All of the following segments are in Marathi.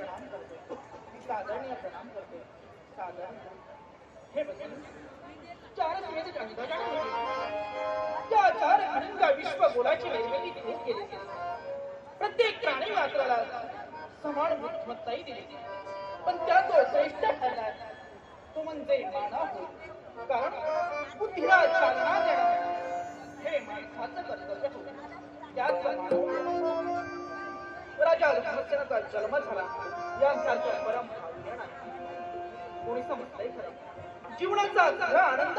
प्रणाम करतो. मी साधारणीय प्रणाम करते. साधारण हे भगवान चार वेद गंगा त्या चार अनंत विश्व गोलाची निर्मिती तिने केली प्रत्येक प्राणी मात्राला समान बुद्धिमत्ताही दिली पण त्या तो श्रेष्ठ ठरला. तो म्हणजे मानव होय. कारण बुद्धीला चालना देणं हे माणसाचं कर्तव्य होय. त्याचप्रमाणे राजा लक्ष्मणाचा जन्म झाला. यांसारख्या परम भावना नाही कोणी समजतंय खरं? जीवनाचा खरा आनंद?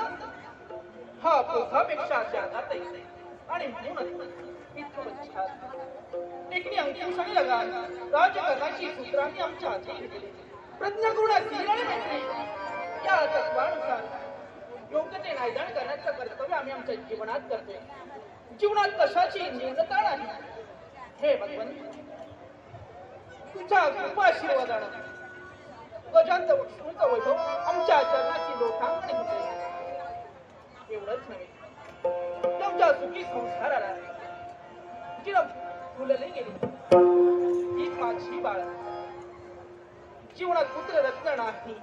हा पोथापेक्षा जागात आहे आणि म्हणूनच इतकं छान. एकनी अंकुश लगान. राजकारणाची सूत्रांनी आमच्या हाती घेतली प्रज्ञा गुणाची आणि मैत्री या तत्वानुसार योग्य ते नायदान करण्याचं कर्तव्य आम्ही आमच्या जीवनात करतोय. जीवनात कशाची न्यूनता नाही? हे भगवंत भगवन तुझ्या कृपाशीर्वादानं गजांत विष्णूचं वैभव आमच्या चरणाची लोकांकडे होते एवढंच नव्हे तुमच्या सुखी संस्काराला जिला फुलले गेली. ही माझी बाळ. जीवनात पुत्र रत्न नाही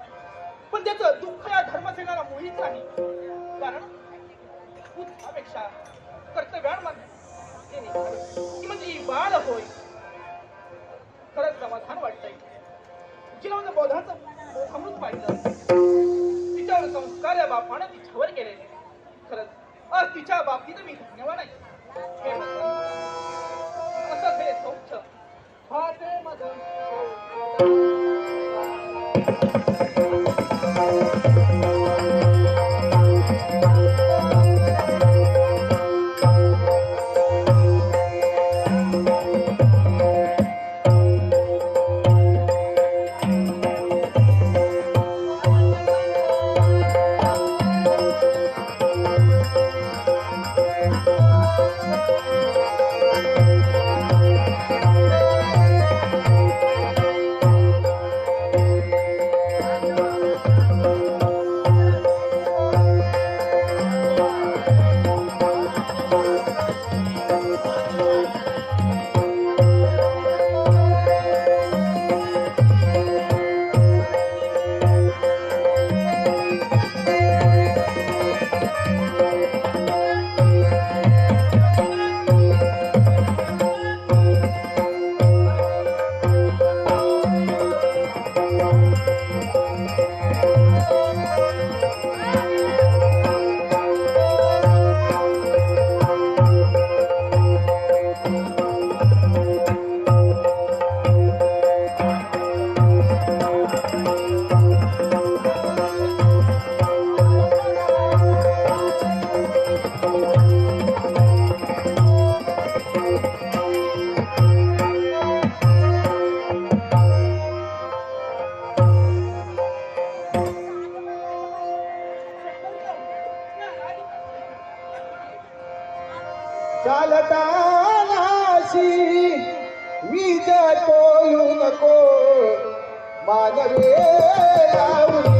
पण त्याचं दुःख या धर्मसेनाला मुळीच नाही. कारण पुत्रापेक्षा कर्तव्यान ती म्हणजे बाळ होय अमृत म्हणजे पाहिलं. तिच्यावर संस्कार या बापानं तिच्यावर केलेले. खरंच आज तिच्या बाबतीत मी धन्यवाद आहे. তালাশি বিজয় কলু नको মানবে রাউনি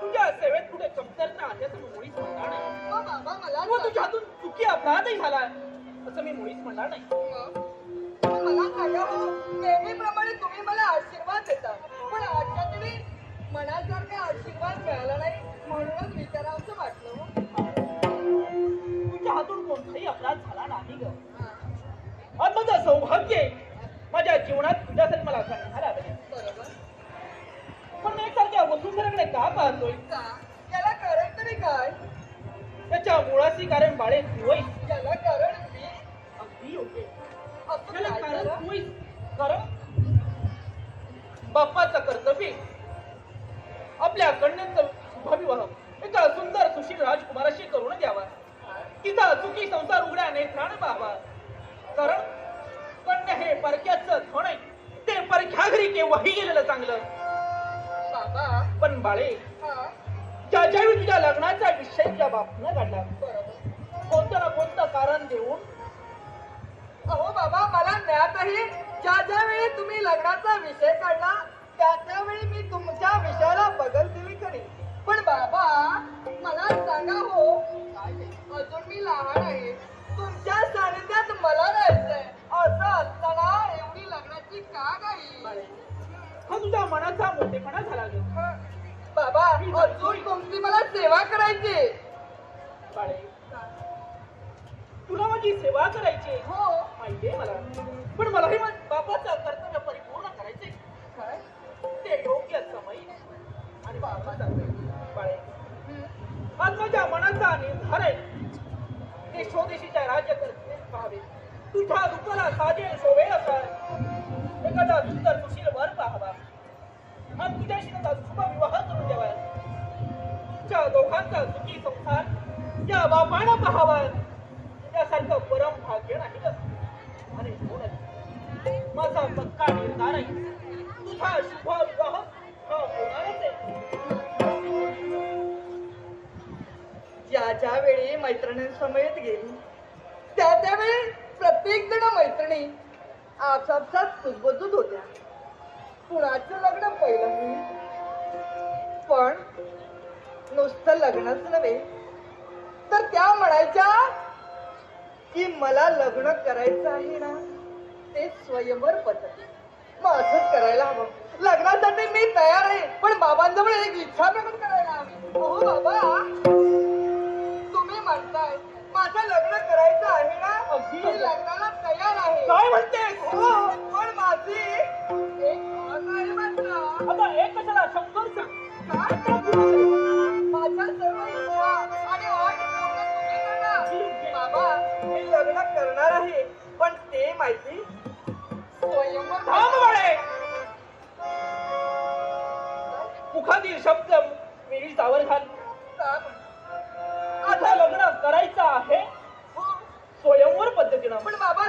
तुझ्या सेवेत कुठे कमतरता आहे असं मी मुळीच म्हणणार नाही मला किंवा तुझ्या हातून चुकी अपराधही झाला असं मी मुळीच म्हणणार नाही मला सांगा हो, नेहमीप्रमाणे तुम्ही मला आशीर्वाद देता पण आजच्या तरी मनासारखा आशीर्वाद मिळाला नाही म्हणूनच विचारावं वाटतं. आहे. माझ्या जीवनात तुझ्यासाठी मला सांगायला पण मी एकसारख्या वसुंधराकडे का पाहतोय? का? याला कारण तरी काय? त्याच्या मुळाशी कारण बाळे तू याला कारण मी? अगदी योग्य. त्याला कारण झालं? तू आहेस. कारण बाप्पाचं कर्तव्य. आपल्या कन्यांचा भविवाह एका सुंदर सुशील राजकुमाराशी करून द्यावा. तिचा चुकी संसार उघड्या नेत्राने पाहावा. कारण हे परक्याचं आहे. ते परक्या घरी केव्हाही गेलेलं चांगलं. पण बाळे हा. ज्या ज्यावेळी तुझ्या लग्नाचा विषय तुझ्या बापनं काढला कोणतं ना कोणतं कारण देऊन अहो बाबा मला ज्ञातही ज्या ज्या वेळी तुम्ही लग्नाचा विषय काढला त्या त्यावेळी मी तुमच्या विषयाला बगल दिली खरी. पण बाबा मला सांगा हो अजून मी लहान आहे. अजून तुमची मला सेवा करायची बाळे तुला माझी सेवा करायची हो. माहितीये मला. पण मलाही माझ्या बापाचं कर्तव्य परिपूर्ण करायचे काय? ते योग्य समय आणि बापाचा बाळे. हं. आज माझ्या मनाचा निर्धार आहे. ते स्वदेशीच्या राज्य करते पाहावे. तुझ्या रूपाला साजेल शोभेल असा एखादा सुंदर सुशील वर पाहावा. आणि तुझ्याशी त्याचा शुभ विवाह तुमच्या दोघांचा सुखी संसार या बापानं पाहावा. यासारखं परम भाग्य नाही. आणि म्हणूनच माझा पक्का निर्धार आहे. तुझा शुभ विवाह हा होणारच आहे. ज्या ज्या वेळी मैत्रिणींसमवेत गेली त्या त्यावेळी प्रत्येक जण मैत्रिणी आपापसात सुजबजूत होत्या. कुणाचं लग्न पहिलं पण नुसतं लग्नच नव्हे. तर त्या म्हणायच्या की मला लग्न करायचं आहे ना ते स्वयंवर पद्धती. मग असंच करायला हवं. लग्नासाठी मी तयार आहे पण बाबांजवळ एक इच्छा प्रकट करायला हवी. हो बाबा तुम्ही म्हणताय माझं लग्न करायचं आहे ना अगदी. मी लग्नाला तयार आहे. काय म्हणतेस? लग्न करणार आहे पण ते माहिती स्वयंवर मुखातील शब्द मिरी सावर घाल आता लग्न करायचं आहे स्वयंवर पद्धतीनं पण बाबा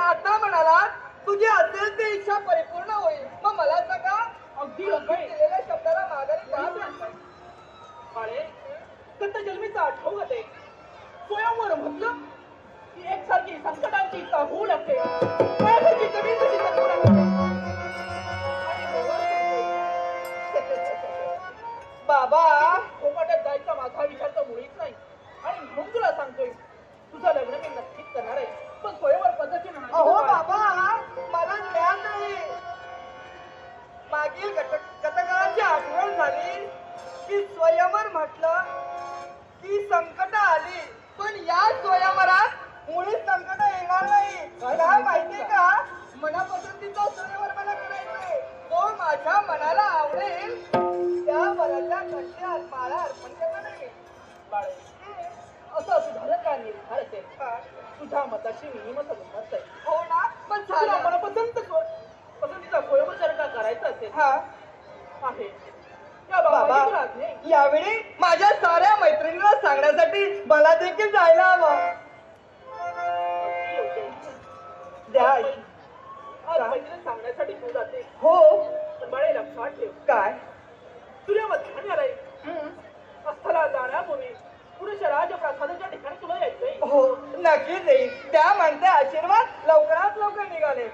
आता म्हणाला तुझ्या असेल ती इच्छा परिपूर्ण होईल मग मला सांगा अगदी तुम्ही योग्य आहे. दिलेल्या शब्दाला माघारी का म्हणताय? बाळे दत्त जन्मीचा आठवत आहे स्वयंवर म्हटलं की एकसारखी संकटांची होऊ लागते मला अर्पण करणार नाही बाळे असं असू झालं का निर्धार असेल तुझ्या मताशी मी मत गंमत आहे. हो ना पण झालं. मला पसंत पसंतीचा कोळब जर का करायचा असेल हा. आहे. बाबा यावेळी माझ्या साऱ्या मैत्रिणीला सांगण्यासाठी मला देखील जायला हवं. द्या मैत्रिणी सांगण्यासाठी तू जाते. हो. बाळे लक्षात ठेव. काय? तुझ्या मध्याने आलाय अस्थला जाण्यापूर्वी पुरुष यायचंय? हो त्या म्हणते आशीर्वाद लवकरात लवकर निघाले.